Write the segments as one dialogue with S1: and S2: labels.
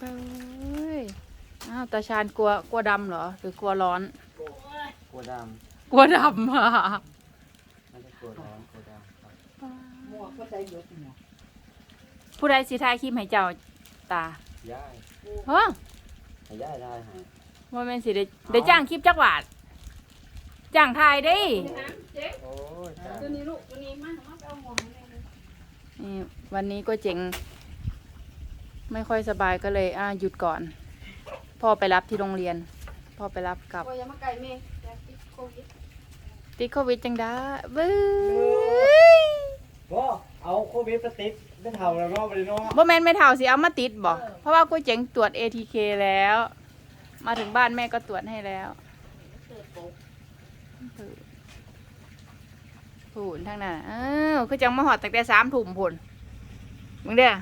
S1: เบ้ยอ้าวตาชาญกลัวกลัวดำเหรอ หรือกลัวร้อน
S2: กลัวด
S1: กลัวดำอะำ
S2: ไม่ได้กลัวร้อนกลัวดำครับ
S3: หมวกก็ใส่ยศหมวก
S1: ผู้ใดสิทายคลิปให้เจ้าตา
S2: ย่าย
S1: เฮ้อ
S2: ให้ย่ายได้ฮะ
S1: ว่าแม่นสิได้ได้จ้างคลิปจักบาทจ้างทายได้
S2: โอ้ยจ้า
S3: ตัวนี้ลูกตัวนี้มามาเอาหมวกให้แม่เลย
S1: นี่วันนี้ก็เจ๋ง ไม่ค่อยสบายก็เลยอ่าหยุดก่อน พ่อไปรับที่โรงเรียน พ่อไปรับกลับ
S3: โอ้ยอย่ามาไกลแม่อย่าติดโควิด
S1: ติดโควิดจังได้เบ้ย
S2: ก็เอาโควิดไปติดได้เท่าแล้วเนาะไปเนาะ
S1: บ่แม่นไม่เท่าสิเอามาติดบ่เพราะว่ากูเจ๋งตรวจ ATK แล้ว มาถึงบ้านแม่ก็ตรวจให้แล้วผูนทั้งนั้นเออคือจังมาหอดตั้งแต่สามถุ่มผุนมึงเด้อ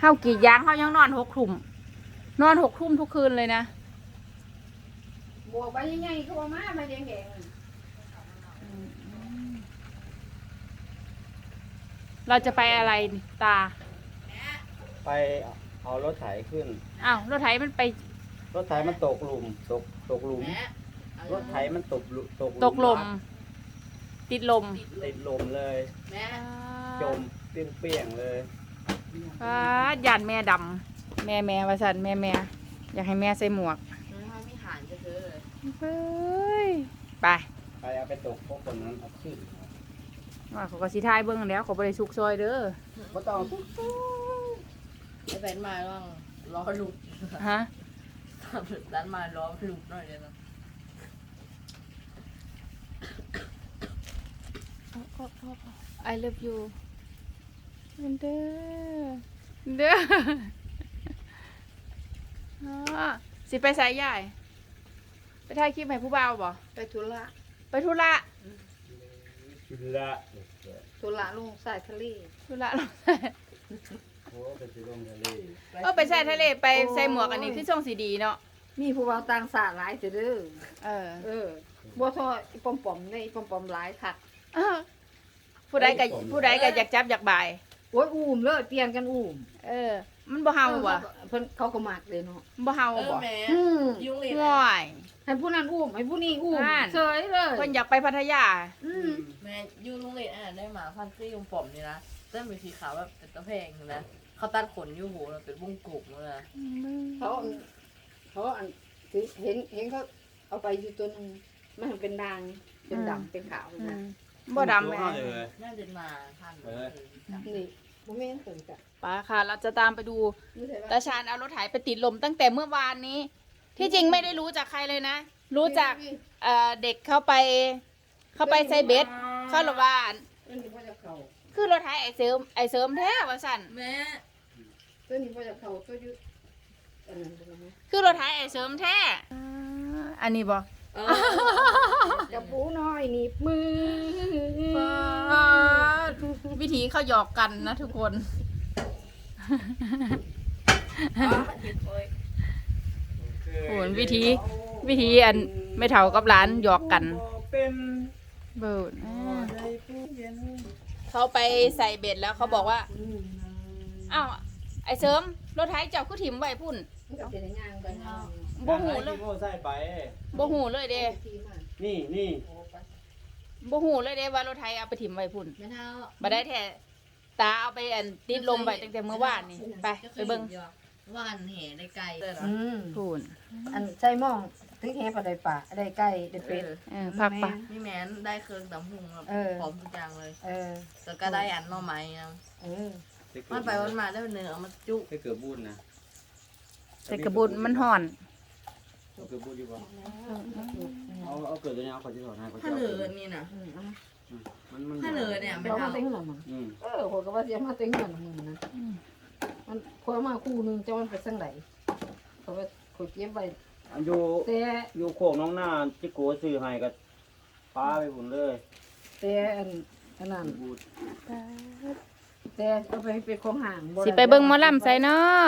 S1: เฮากรีดยางเฮายังนอนหกถุ่มนอนหกทุ่มทุกคืนเลยนะ
S3: บวกไปยังไงเขาบอกมาไปแดง
S1: เราจะไปอะไรนี่ตา
S2: ไปเอารถไถขึ้น
S1: อ้าวรถไถมันไป
S2: รถไถมันตกหลุมตกตกหลุม รถไถมันตกหลุตกห
S1: ตกลม ติดลม
S2: ติดลมเลย จมเปรี้ยงๆเลย
S1: ฟ้าหยานแม่ดำแม่แม่วาสันแม่แม่อยากให้แม่ใส่หมวก
S3: ไม่หานจะเธอ
S1: เฮ้ยไป
S2: ใครเอาไปตกพวกคนนั้นเอาขึ้น
S1: ว่าเขาก็สิทายเบิ่งแล้วเขาบ่ได้สุกซอยเด้อ
S2: ก็ต้อง
S4: ไอ้แฟนมาลองล้อหลุด
S1: ฮะ
S4: ร้านมาล้อหลุดหน่อยเดียวนะ
S1: I love you เด้อ เด้ออ่าสิไปสายใหญ่ ไปถ่ายคลิปให้ผู้บ่าวบ่
S3: ไปทุระ
S1: ไปธุระ
S2: กินละ
S3: ทุระลงสายทะเล
S1: ธุระ
S2: โอ้ไปซื้อลงทะเล
S1: เออไปใส่ทะเลไปใส่หมวกอันนี้คือช่องสีดีเนาะ
S3: มีผู้เบาต่างสาหลายเด้อ
S1: เออ
S3: เออบัวทออีปอมปอมๆในอีปอมปอมๆหลายคัก
S1: อ้าวผู้ใดก็ผู้ใดก็อยากจับอยากบ่าย
S3: โอ้ยอุ้มเลยเปลี่ยนกันอุ้ม
S1: เออ มันบ่เฮาบ่
S3: เพิ่นเขาก็มักเลยเนาะ
S1: บ่เฮา
S4: เออ
S1: บ่
S4: แหม่
S3: อืม
S4: ยุ่งเลย
S1: ง่อย
S3: ให้ผู้นั้นอุ้มให้ผู้นี้อุ้ม
S1: นั่น
S3: เฉยเลย
S1: เพิ่นอยากไปพัทยา
S3: อืม
S4: แม่ยุ่งโรงเรียนอะได้หมาพันซี่ยงผมนี่นะเต้นเป็นสีขาวแบบเป็นตะแพงอยู่นะเขาตัดขนอยู่หูแล้วเป็นวงกลมเลยนะ
S3: เขาอันเขาอันคือเห็นเห็นเขาเอาไปอยู่ตัวหนึงมันเป็นด่างเป็นดำเป็นขาว
S1: อื
S3: นะ
S1: ม บ่ดำแม่
S2: เลย
S4: น่าจะมาพัน
S2: เออ
S3: นี่บ่แม่นเพิ่นจ้ะ
S1: ไปค่ะ เราจะตามไปดู
S3: นี่ใช่
S1: ตาชาญเอารถไถไปติดลมตั้งแต่เมื่อวานนี้ ที่จริงไม่ได้รู้จากใครเลยนะ รู้จากเอ่อเด็กเข้าไป เข้าไปใส่เบ็ดเข้าระบ้าน
S3: ตัวนี้บ่จะเข้า
S1: คือรถไถไอเสริมไอเสริมแท้ว่าสั่น
S4: แม่
S3: ตัวนี้บ่จะเข้าตัวอยู่อันนั้นเป็นไง
S1: คือรถไถไอเสริมแท้อ่าอันนี้บ่
S4: เออ
S3: กระปูน้อยหนีบมือี
S1: เขาหยอกกันนะทุกคนโหนวิธี วิธีอันไม่เท่ากับร้านหยอกกัน
S2: เบิ
S1: ด
S2: เขา
S1: ไปใส่เบ็ดแล้วเขาบอกว่าอ้าวไอเสริมรถไถเจ้าคือถิ่มไว้พุ่นบ่หูเลย
S2: โบ่
S1: หูเลยเด้
S2: นี่นี่
S1: บ่หูเลยเด้ว่ารถไถเอาไปถิ่มไว้พุ่น
S4: แม่เท่า
S1: บ่ได้แท้ตาเอาไปอันติดลมไว้ตั้งแต่เมื่อวานนี่ไปไปเบิ่ง
S4: ว่านแห่ได้ไกล
S3: อืม
S1: พุ่น
S3: อันใช่หมองถึงแฮปลาได้ป่าได้ไก่ได้เป็ด
S1: เออพักปะ
S4: นี่แม่นได้เครื่องดำหุงแบบ
S3: เออ
S4: พร้อมทุกอย่างเลย
S3: เออ
S4: แล้วก็ได้อันหน่อไม้นะ
S3: เออ
S4: มันไปวันมาได้เนื้อเอามาจุ
S2: ให้เกือบบุญนะ
S1: แต่กระบุนมันห่อน
S2: เอาเกือบบุญดีกว่าเอาเอาเกิดตัวนี้เอาขอที่ถอดให้ขอ
S4: ถ้าเหลือนี่นะ
S3: อืมเอามา
S2: มันมัน
S4: ถ้าเหลือเนี่ยไม่
S3: เรามา
S4: เท่า
S3: เต็งหน่อยมั้ง
S2: อืม
S3: เออคนก็ว่าเสียมาเต็งหน่อยมึงนะ
S1: อืม
S3: มันพอมาคู่หนึงจะมันไปสังไหนเขาว่าขอยเก็บไว้
S2: อันอยู่
S3: แต่
S2: อยู่โคกน้องหน้าจิโกซื้อให้กับป้าไปบุญเลย
S3: แต่อันอันนั้น
S2: บูด
S3: แต่เอาไปเป็นของห่างด้
S1: สิไปเบิ่งหมอลำใส่เนาะ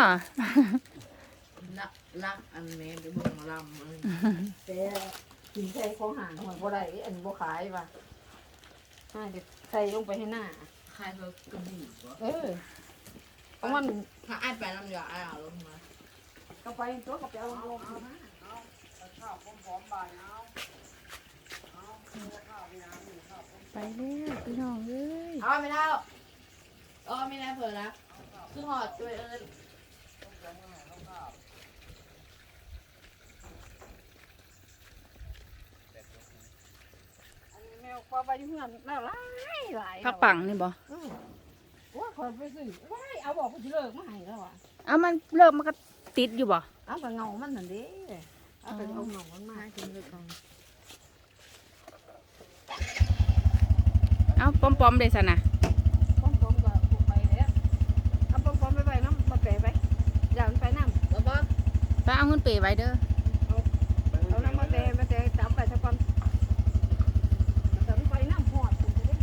S4: นักนักอันนี้ไปเบิ่งหมอลำเลย
S3: แต่กินใส่ของห่างหอยบ่ได้อันบ่ขายว่ะให้เด็กใส่ลงไปให้หน้า
S4: ใครเขากระบี่วะ
S3: เออเพราะมัน
S4: ถ้าไอ้ายไปน้ำยาไอ้ายเอาลงมา
S3: ไปตัวกับเอาลงมา
S1: ไปแล้วพี่น้องเอ้ย
S4: เอาไม่ได้อ๋อไม่ได้เผื่อนะคือหอดด้วยเอิญ
S3: แมวปลาไปอยู่เฮือนแล้วหลายหลาย
S1: พักปังนี่บ่
S3: อืมว่าคนไปซื้อว้ายเอาบอกกูจะเลิกมาให้แล้วอะ
S1: เอามันเลิกมันก็ติดอยู่บ่
S3: เอาไปเงามันนั่นดิเอาไปเอาเงามันมากินเลยกัน
S1: เอาปอมๆเลยสนะ
S3: ป้อมป้อมก็ปลูกไปแล้วเอาป้อมป้อมไปไปน้ำมาแปะไปอย่ามันไปน้ำ
S4: แล้วบ้าง
S1: ไปเอาเงินเปไว้เด้อ
S3: เอาน้ำมาแปะมาแปะจับไปสักคนแต่มันไปน้ำหอดผมจะได้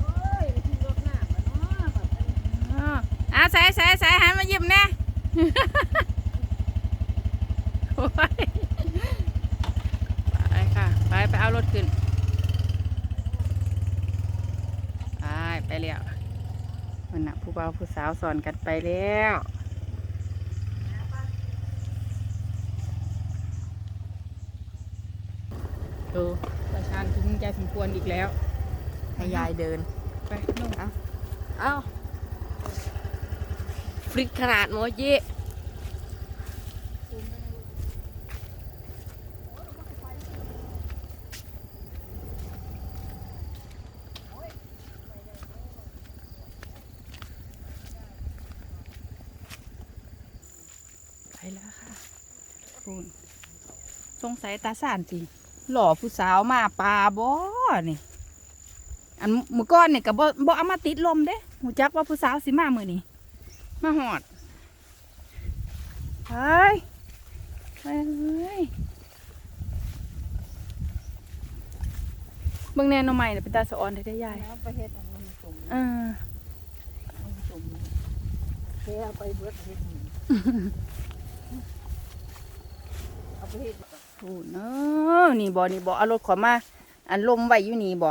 S3: เอ้ยไปที่รถน้ำมาเนาะแบบนี้
S1: อ้ออะใส่ใส่ใส่หันมายิ้มแน่ โอ้ย ไปค่ะ ไปไปเอารถขึ้น ไปไปแล้ววันน่ะผู้บ่าวผู้สาวสอนกันไปแล้วดูประชานถึงใจสมควรอีกแล้ว
S4: ให้ยายเดิน
S1: ไปนุ่งเอา
S4: เอ้า ฟริกขนาดโมจิ
S1: ไปแล้วค่ะคุณสงสัยตาสานสิหล่อผู้สาวมาปลาบ่นี่ อันมือก้อนเนี่ยก็บ่บ่เอามาติดลมเด้หูจักว่าผู้สาวสิมามือนี่ มาหอดไปไปเลยเบิ่งแน่หนอใหม่น่ะเป็นตาสะออนได้ได้ยาย
S3: แล้วไปเฮ็ดอันนั้นสุ่ม
S1: เออ
S3: อันนั้นสุ่มเฮ็ดเอาไปเบิดเฮ็ดหนึ่งเอาไปเฮ็ด
S1: โอ้เนอะนี่บ่นี่บ่เอารถขอมา อันลมไว้อยู่นี่บ่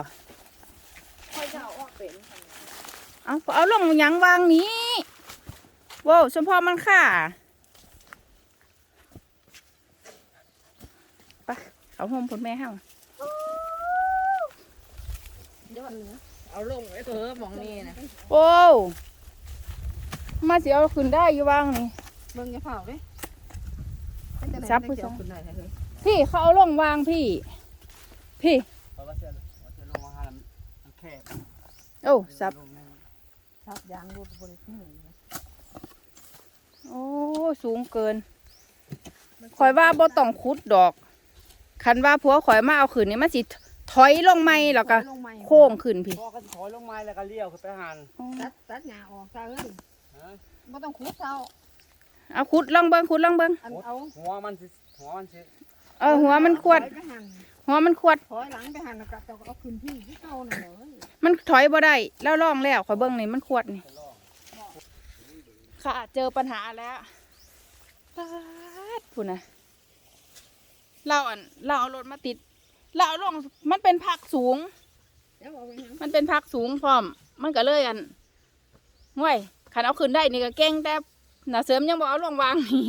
S3: ค่อยจะเอาออกเป็น
S1: เอาเอาลงหยังวางนี้โว้าวสมพอมันค่ะไปเขาห่มผลแม่เฮา
S3: เดี๋ยวอันนี้
S4: เอาลงไว้เถอะมองนี่นะ
S1: โอ้วมาสิเอาขึ้นได้อยู่วางนี่
S3: เบิ่งอย่าเผาเด้
S1: ซับผู้
S3: ผู้
S1: ชาย
S3: คุณได้เฮ้ย
S1: พี่เขาเอาลงวางพี่ พี่
S2: เพราะว่าเสื้อว่าเสื้อลงมาหามันแคบ
S1: โอ้สับ
S2: ลงใน
S3: ซับยางรถบริษัท
S1: โอ้สูงเกินข่อยว่าบ่ต้องขุดดอก คันว่าผัวข่อยมาเอาขึ้นนี่มันสิถอยลงไม่แล้วก็โค้งขึ้นพี่
S2: พอก็ถอยลงไม้แล้วก็เลี้ยวขึ้นไปหัน
S3: ตัดตัดหญ้าออกซะเอ้ย
S2: ฮะ
S3: บ่ต้องขุดเซา
S1: เอาขุดลองเบิ่งขุดลองเบิ่ง
S3: อันเอา
S2: หัวมันสิหัวมันสิ
S1: เออหัวมันขวด
S3: ถอยไปหั่น
S1: หัวมันขวด
S3: ถอยหลังไปหั่นแล้วก็เอาเอาขึ้นที่ที่เก่าน่ะเด้อ
S1: มันถอยบ่ได้แล้วลองแล้วขอยเบิ่งนี่มันขวดนี่ ค่ะเจอปัญหาแล้วปาดพุ่นนะเราอันเราเอารถมาติด เราเอาลงมันเป็นพักสูง
S3: เดี๋ยวเอาไปหั่น
S1: มันเป็นพักสูงพร้อม มันก็เลยอันห่วยขันเอาขึ้นได้นี่ก็เก่งแต่หนาเสริมยังบอกเอาลงวางนี่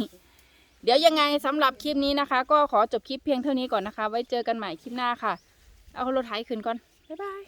S1: เดี๋ยวยังไงสำหรับคลิปนี้นะคะ ก็ขอจบคลิปเพียงเท่านี้ก่อนนะคะ ไว้เจอกันใหม่คลิปหน้าค่ะ เอารถไถขึ้นก่อน บ๊ายบาย